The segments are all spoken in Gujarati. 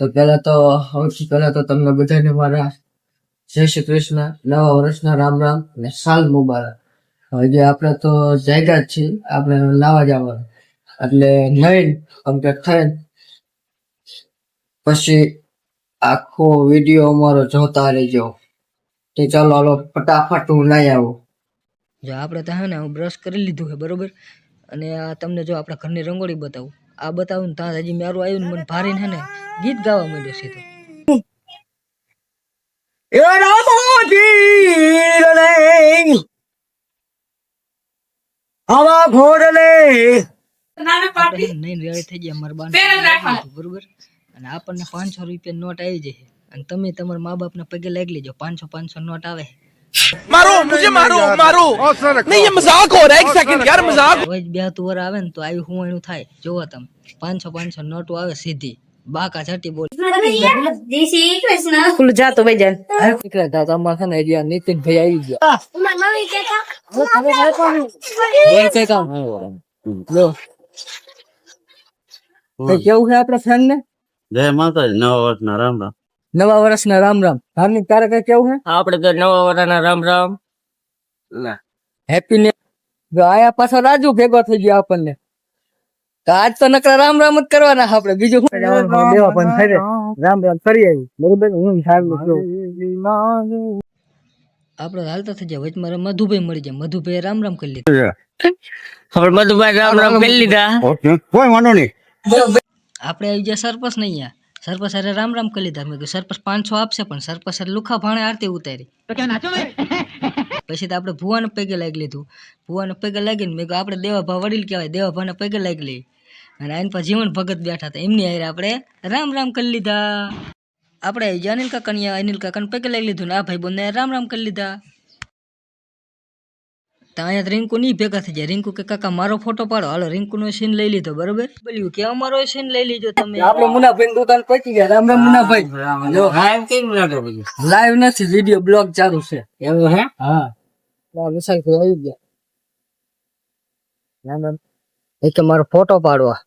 તો પહેલા તો સૌથી પહેલા તો તમને બધાને મારા જય શ્રી કૃષ્ણ, નવા વર્ષના રામ રામ અને સાલ મુબારક. હજી આપણે તો જાગ્યા જ છીએ, આપણે લાવા જવાનું એટલે નહીં કમ્પ્લીટ થાય પછી આખો વીડિયો અમારો જોતા રહેજો. તે ચાલો, હાલો, ફટાફટ હું લઈ આવું. જો આપણે તો હે ને, હું બ્રશ કરી લીધું છે, બરોબર? અને આ તમને જો આપણા ઘરની રંગોળી બતાવું. આ બતાવું ને ત્યાં હજી મારું આવ્યું ને મને ભારીને ને ગીત ગાવા માંડ્યો છે તો. એ રામોજી આવા ઘોડલે નહીં વેળ થઈ જાય અમારા બાન. બરોબર. અને આપણને પાંચસો રૂપિયા નોટ આવી જશે. અને તમે તમારા મા બાપ ને પગે લાગી લેજો. પાંચસો પાંચસો નોટ આવે. મારો મુજે મારો મારો. નહીં એ મજાક હો રહા એક સેકન્ડ યાર મજાક. રોજ બે તુવર આવે ને તો આવી હું એનું થાય. જોવો તમે. પાંચસો પાંચસો નોટો આવે સીધી. બાકા છાટી બોલ જય શ્રી કૃષ્ણ ખુલ્લું જાતો ભાઈ જાન નીકળ્યા હતા તમારે છે ને હજી આ નીતિનભાઈ આવી ગયા મારા મમ્મી કહેતા બોલ કઈ કામ લો તો કેવું છે આપણા ફ્રેન્ડ ને જય માતાજી નવા વર્ષના રામ રામ નવા વર્ષના રામ રામ હાર્દિક તારે કઈ કેવું છે આપણે તો નવા વર્ષના રામ રામ હેપી ને જો આયા પાછો રાજુ ભેગો થઈ ગયો આપણને તો આજ તો નકરા રામ રામ જ કરવાના છે આપણે. બીજું શું? દેવા પણ થઈ રામ રામ કરી આવી બરોબર હું સારું આપણે હાલતા થઈ જાય વચમાં મધુભાઈ મળી જાય મધુભાઈ રામ રામ કરી લીધા. આપણે મધુભાઈ રામ રામ કરી લીધા. કોઈ વાંધો નહીં. આપણે આવી ગયા સરપંચ નહીં અહીંયા. સરપંચ અરે રામ રામ કરી લીધા. મેં કીધું સરપંચ પાંચસો આપશે પણ સરપસ અરે લુખા ભાણે આરતી ઉતારી. પછી તો આપણે ભુવાને પગે લાગી લીધું. ભુવાને પગે લાગીને મેં આપણે દેવા ભાવ વડીલ કહેવાય. દેવા ભાવને પગે લાગી લઈ અને આની પર જીવન ભગત બેઠા હતા. એમની હારે આપણે રામ રામ કરી લીધા. આપણે આવી ગયા અનિલ કાકા અનિલ કાકાને પગે લઈ લીધું ને આ ભાઈ બંને રામ રામ કરી લીધા. તો અહીંયા રિંકુ નહીં ભેગા થઈ જાય રિંકુ કે કાકા મારો ફોટો પાડો. હાલો રિંકુ નો સીન લઈ લીધો. બરોબર? બોલ્યું કે અમારો સીન લઈ લીધો તમે? આપણે મુનાભાઈ દુકાન પહોંચી ગયા. રામ રામ મુનાભાઈ. જો કાયમ કેમ લાગે પછી લાઈવ નથી વિડિયો બ્લોગ ચાલુ છે. એવું હે. હા ના વિશાલ ભાઈ આવી ગયા. રામ રામ. એ મારો ફોટો પાડવા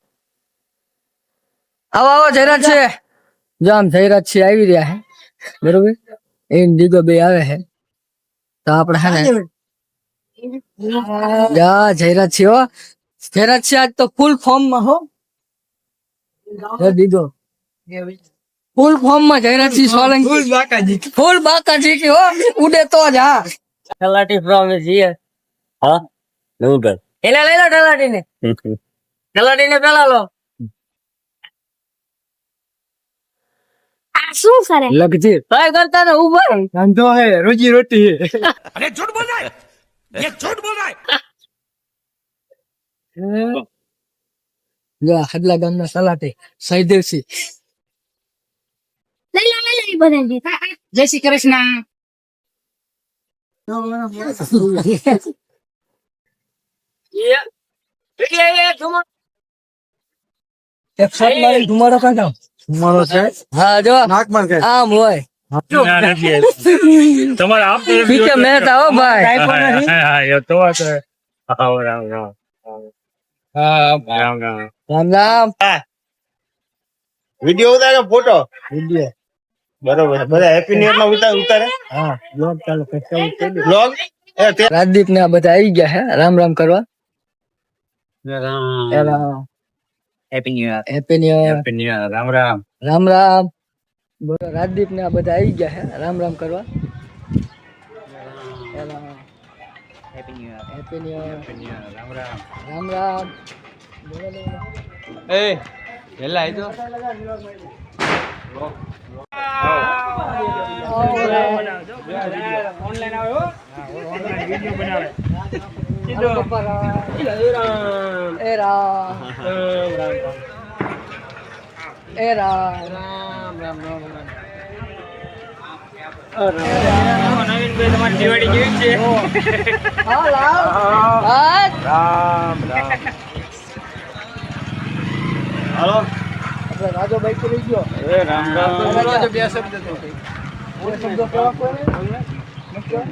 આવો આવો જયરાજ છે. જો આમ જયરાજ છે આવી રહ્યા હે. બરોબર? એમ દીગો બે આવે છે તો આપણે હે ને જા જયરાજ છે હો. જયરાજ છે આજ તો ફૂલ ફોર્મમાં હો. હે દીગો. ફૂલ ફોર્મમાં જયરાજ સિંહ સોલંકી. ફૂલ બાકાજી. ફૂલ બાકાજી કે હો. ઉડે તો જ હા. તલાટી પ્રોમિસ જીએ હા? નવું ઘર. એને લઈ લો તલાટી ને તલાટી ને પેલા લો. શું કરે લગજી કઈ કરતા ને ઉભા ધંધો હે રોજી રોટી હે अरे झूठ बोल रहा है ये झूठ बोल रहा है જો હડલા ગામના સલાટી સહીદેવસિંહ લઈ લો લઈ લો ઈ બધા જય શ્રી કૃષ્ણ એક શોટ મારી ધુમાડો કાઢો છે? હા જો. નાકમાં કે આમ હોય. તમારે આપ પીકે મહેતા હો ભાઈ. તો રામ રામ. રામ રામ. રામ રામ. રામ વીડિયો ઉતારે ફોટો. બરોબર બધા હેપી ન્યુ માં ઉતારે ઉતારે? હા બ્લોગ ચાલુ કરતા બ્લોગ રાજદીપ ને આ બધા આવી ગયા હે રામ રામ કરવા? Happy new year happy new year happy new year Ram Ram. Ram Ram. બોલો રાજદીપ ને આ બધા આવી ગયા છે રામ રામ કરવા. હેપી રામ રામ. રામ રામ. બોલો ઓનલાઈન આવ્યો સીધો રામ એ રામ રામ રામ એ રામ રામ રામ રામ રામ નવીનભાઈ તમારી દિવાળી કેવી છે રામ રાજો બાઈક લઈ ગયો એ રામ રામ બે શબ્દ બે શબ્દ ભલે.